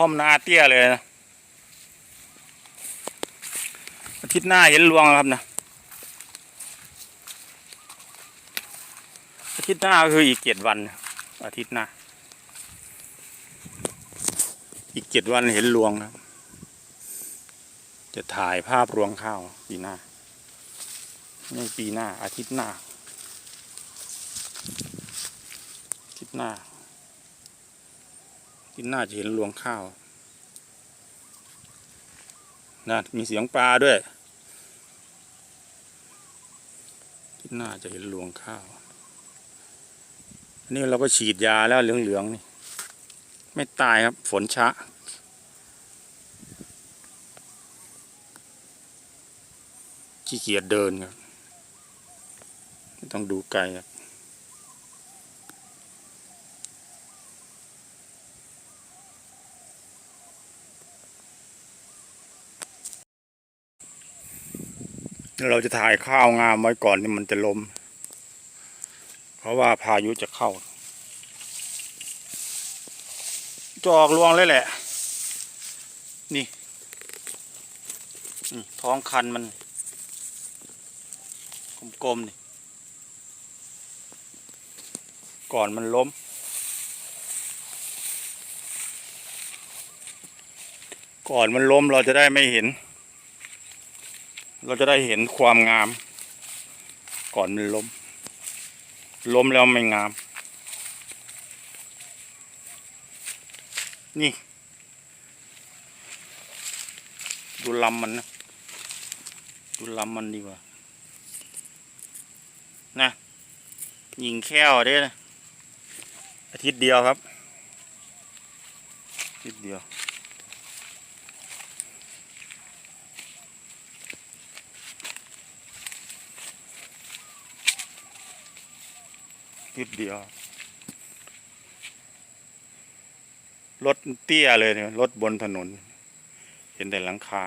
ท่อมนาเตี้ยเลยนะอาทิตย์หน้าเห็นรวงครับนะอาทิตย์หน้าคืออีกเจ็ดวัน อาทิตย์หน้า อีกเจ็ดวันเห็นรวงครับ จะถ่ายภาพรวงข้าวปีหน้าไม่ปีหน้าอาทิตย์หน้าอาทิตย์หน้า ทิตย์หน้าจะเห็นรวงข้าวนะมีเสียงปลาด้วยทิตย์หน้าจะเห็นรวงข้าวอันนี้เราก็ฉีดยาแล้วเหลืองๆนี่ ไม่ตายครับฝนช้าขี้เกียจเดินครับ ต้องดูไกลครับ เราจะถ่ายข้าวงามไว้ก่อนที่มันจะล้ม เพราะว่าพายุจะเข้า จอกลวงเลยแหละนี่นี่ท้องคันมัน กลมๆนี่ ก่อนมันล้ม ก่อนมันล้มเราจะได้ไม่เห็น เราจะได้เห็นความงาม ก่อนมันล้ม ล้มแล้วไม่งาม นี่ ดูลำมันนะ ดูลำมันดีกว่า นะยิงแค้วด้นะอาทิตย์เดียวครับอาทิตย์เดียว อาทิตย์เดียว รถเตี้ยเลยเนี่ยรถบนถนน เห็นแต่หลังคา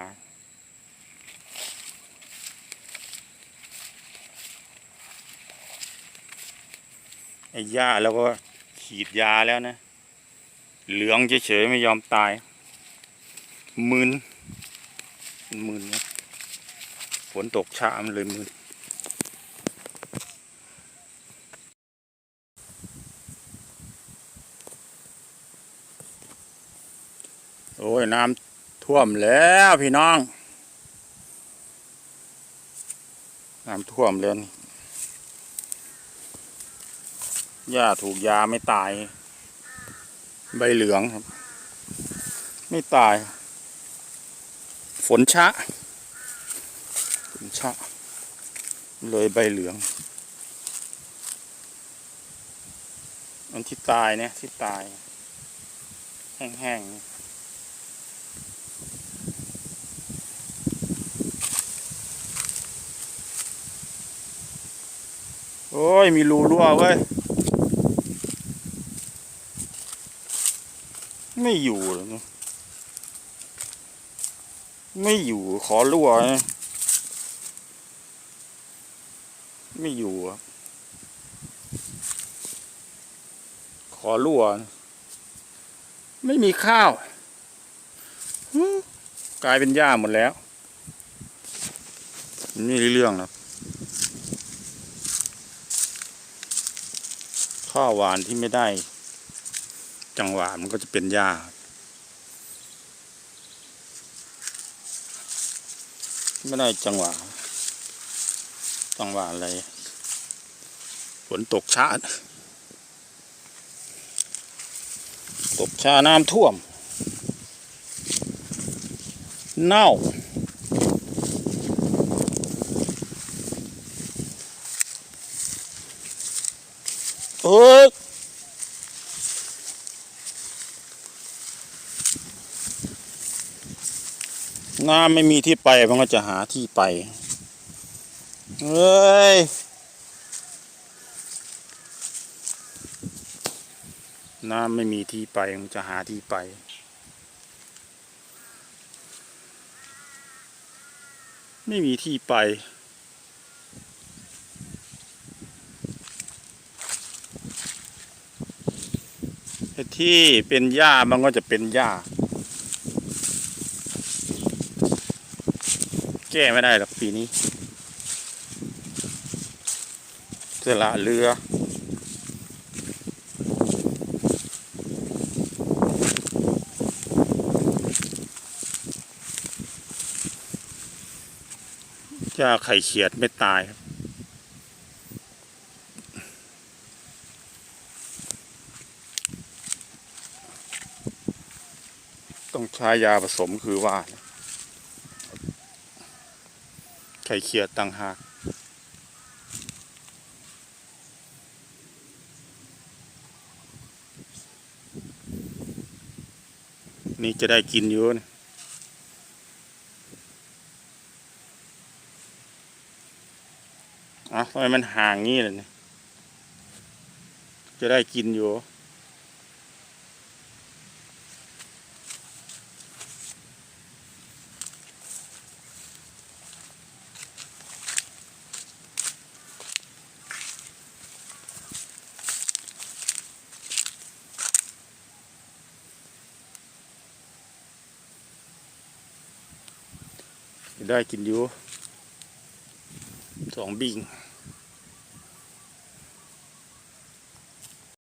ไอ้หญ้าแล้วก็ฉีดยาแล้วนะ เหลืองเฉยๆไม่ยอมตายมึนมึนนะฝนตกช้ามันเลยมึน โอ้ยน้ำท่วมแล้วพี่น้อง น้ำท่วมเลยนี่หญ้าถูกยาไม่ตาย ใบเหลืองครับ ไม่ตาย ฝนชะ ฝนชะ เลยใบเหลือง อันที่ตายเนี่ยที่ตาย แห้งๆเนี่ย โอ้ย มีรูรั่วเว้ย ไม่อยู่เหรอเนี่ยไม่อยู่ขอรั่วนะไม่อยู่ขอรั่วนะไม่มีข้าว กลายเป็นหญ้าหมดแล้วนไม่เรื่องหรอ ข้าวหวานที่ไม่ได้ จังหวะมันก็จะเป็นหญ้าไม่ได้จังหวะจังหวะอะไรฝนตกช้าตกช้าน้ำท่วม เน่า เอ้น้ำไม่มีที่ไปมันก็จะหาที่ไป เฮ้ย น้ำไม่มีที่ไปมันจะหาที่ไป ไม่มีที่ไป ที่เป็นหญ้ามันก็จะเป็นหญ้า แก้ไม่ได้หรอกปีนี้เสละเรือหญ้าไข่เขียดไม่ตายครับ ต้องใช้ยาผสมคือว่าไข่เขียดต่างหากนี่จะได้กินอยู่นะอะทำไมมันห่างงี้เลยเนี่ยจะได้กินอยู่ ได้กินอยู่สองบิง